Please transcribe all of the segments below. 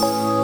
Thank you.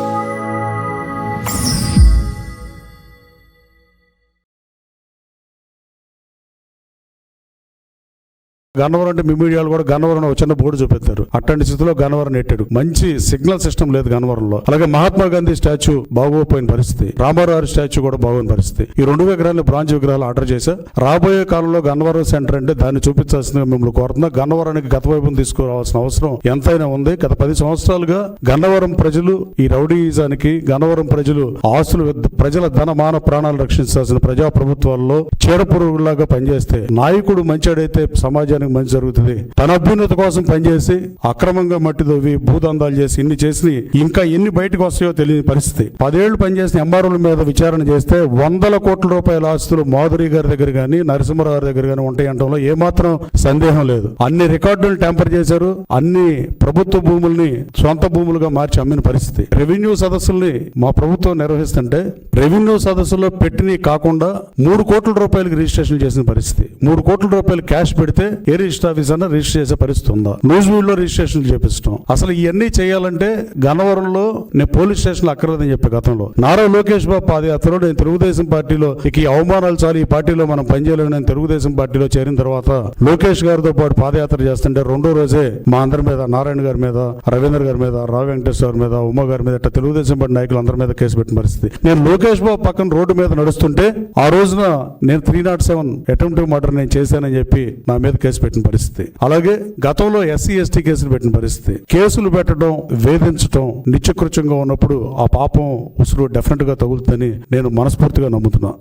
Gannavaram అంటే మీ కూడా గన్నవరం చిన్న బోర్డు చూపెత్తారు. అట్లాంటి స్థితిలో గన్నవరం నెట్టాడు. మంచి సిగ్నల్ సిస్టమ్ లేదు గన్నవరంలో. అలాగే మహాత్మా గాంధీ స్టాచ్యూ బాగోపోయిన పరిస్థితి. రామారావు స్టాచ్యూ కూడా బాగోని పరిస్థితి. ఈ రెండు విగ్రహాలు బ్రాంచ్ విగ్రహాలు ఆర్డర్ చేశా. రాబోయే కాలంలో గన్నవరం సెంటర్ అంటే దాన్ని చూపించాల్సిందిగా మిమ్మల్ని కోరుతున్నా. గన్నవరానికి గత వైపును తీసుకురావాల్సిన అవసరం ఎంతైనా ఉంది. గత పది సంవత్సరాలుగా గన్నవరం ప్రజలు ఈ రౌడీజానికి గన్నవరం ప్రజలు ఆస్తులు ప్రజల ధన మాన ప్రాణాలు రక్షించాల్సిన ప్రజా ప్రభుత్వాల్లో చీడపురుగులాగా పనిచేస్తే నాయకుడు మంచాడైతే సమాజానికి మంచి జరుగుతుంది. తన అభ్యున్నత కోసం పనిచేసి అక్రమంగా మట్టి దొవ్వి భూదందాలు చేసి ఇన్ని చేసి ఇంకా ఎన్ని బయటకు వస్తాయో తెలియని పరిస్థితి. పదేళ్ళు పనిచేసిన ఎంఆర్ఓల మీద విచారణ చేస్తే వందల కోట్ల రూపాయల ఆస్తులు మాధురి గారి దగ్గర కానీ నరసింహరావు గారి దగ్గర కానీ ఉంటాయి అంటంలో ఏమాత్రం సందేహం లేదు. అన్ని రికార్డులు ట్యాంపర్ చేశారు. అన్ని ప్రభుత్వ భూముల్ని సొంత భూములుగా మార్చి అమ్మిన పరిస్థితి. రెవెన్యూ సదస్సుల్ని మా ప్రభుత్వం నిర్వహిస్తుంటే రెవెన్యూ సదస్సులో పెట్టినవి కాకుండా మూడు కోట్ల రూపాయలకి రిజిస్ట్రేషన్ చేసిన పరిస్థితి. మూడు కోట్ల రూపాయలు క్యాష్ పెడితే ఏ రిజిస్టర్ ఆఫీస్ అన్న రిజిస్టర్ చేసే పరిస్థితి ఉందా? న్యూస్లో రిజిస్ట్రేషన్ చేపిస్తాం. అసలు ఇవన్నీ చేయాలంటే గన్నవరంలో నేను పోలీస్ స్టేషన్ అక్కర్లేదని చెప్పే గతంలో. నారా లోకేష్ బాబు పాదయాత్రలో నేను తెలుగుదేశం పార్టీలో ఇక ఈ అవమానాలు చాలు ఈ పార్టీలో మనం పనిచేయలేము నేను తెలుగుదేశం పార్టీలో చేరిన తర్వాత లోకేష్ గారితో పాటు పాదయాత్ర చేస్తుంటే రెండో రోజే మా అందరి మీద నారాయణ గారి మీద రవీంద్ర గారి మీద రావు వెంకటేశ్వర గారి మీద ఉమా గారి మీద ఇట్లా తెలుగుదేశం పార్టీ నాయకులు అందరి మీద కేసు పెట్టిన పరిస్థితి. నేను లోకేష్ బాబు పక్కన రోడ్డు మీద నడుస్తుంటే ఆ రోజున నేను three naught seven attempted murder నేను చేశానని చెప్పి నా మీద కేసు పెట్టిన పరిస్థితి. అలాగే గతంలో ఎస్సీ ఎస్టీ కేసులు పెట్టిన పరిస్థితి. కేసులు పెట్టడం వేధించడం నిత్యకృత్యంగా ఉన్నప్పుడు ఆ పాపం ఉసురు డెఫినెట్గా తగులుతుందని నేను మనస్ఫూర్తిగా నమ్ముతున్నాను